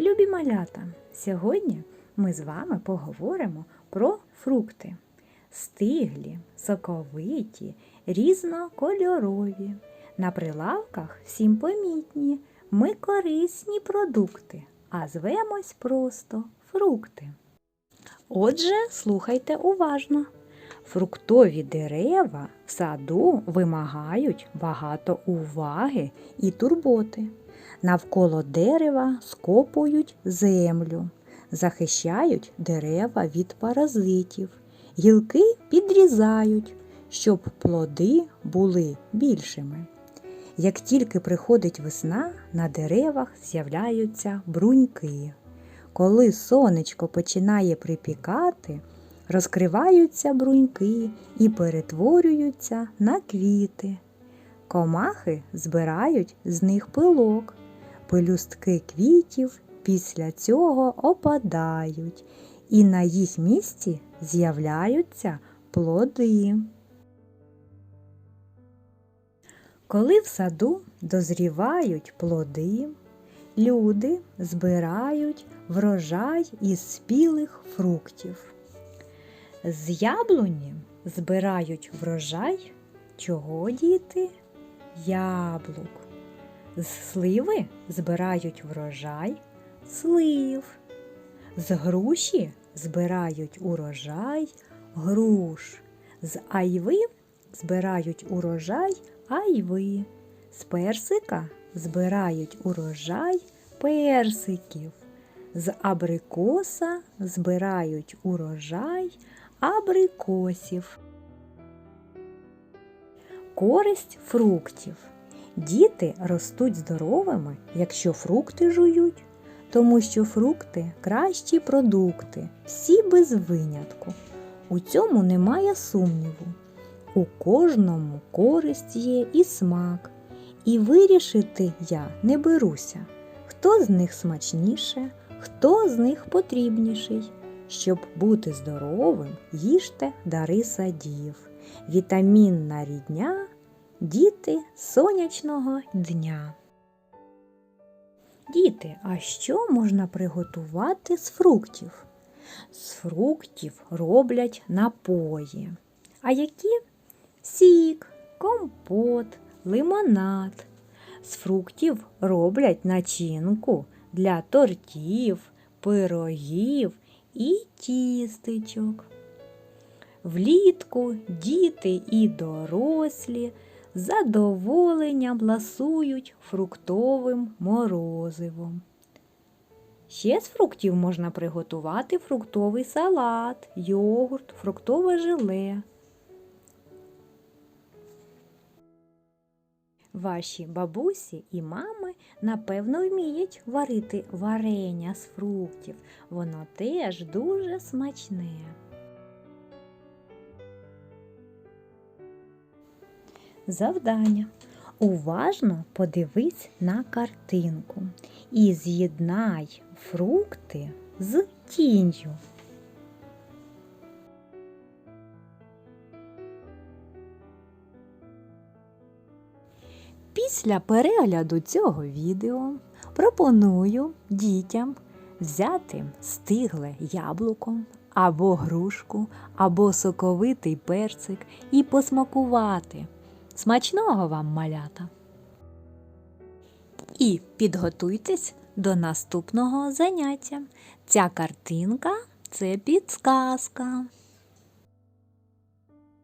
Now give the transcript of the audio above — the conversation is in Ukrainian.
Любі малята, сьогодні ми з вами поговоримо про фрукти. Стиглі, соковиті, різнокольорові. На прилавках всім помітні. Ми корисні продукти, а звемось просто фрукти. Отже, слухайте уважно. Фруктові дерева в саду вимагають багато уваги і турботи. Навколо дерева скопують землю, захищають дерева від паразитів, гілки підрізають, щоб плоди були більшими. Як тільки приходить весна, на деревах з'являються бруньки. Коли сонечко починає припікати, розкриваються бруньки і перетворюються на квіти. Комахи збирають з них пилок. Пелюстки квітів після цього опадають, і на їх місці з'являються плоди. Коли в саду дозрівають плоди, люди збирають врожай із спілих фруктів. З яблуні збирають врожай чого діти? Яблук. З сливи збирають врожай слив. З груші збирають урожай груш. З айви збирають урожай айви. З персика збирають урожай персиків. З абрикоса збирають урожай абрикосів. Користь фруктів. Діти ростуть здоровими, якщо фрукти жують, тому що фрукти кращі продукти, всі без винятку. У цьому немає сумніву. У кожному користь є і смак, і вирішити я не беруся, хто з них смачніше, хто з них потрібніший. Щоб бути здоровим, їжте дари садів. Вітамінна рідня діти сонячного дня. Діти, а що можна приготувати з фруктів? З фруктів роблять напої. А які? Сік, компот, лимонад. З фруктів роблять начинку для тортів, пирогів і тістечок. Влітку діти і дорослі задоволенням ласують фруктовим морозивом. Ще з фруктів можна приготувати фруктовий салат, йогурт, фруктове желе. Ваші бабусі і мами напевно вміють варити варення з фруктів. Воно теж дуже смачне. Завдання. Уважно подивись на картинку і з'єднай фрукти з тінню. Після перегляду цього відео пропоную дітям взяти стигле яблуко або грушку, або соковитий перцик і посмакувати. Смачного вам малята! І підготуйтесь до наступного заняття. Ця картинка це підсказка.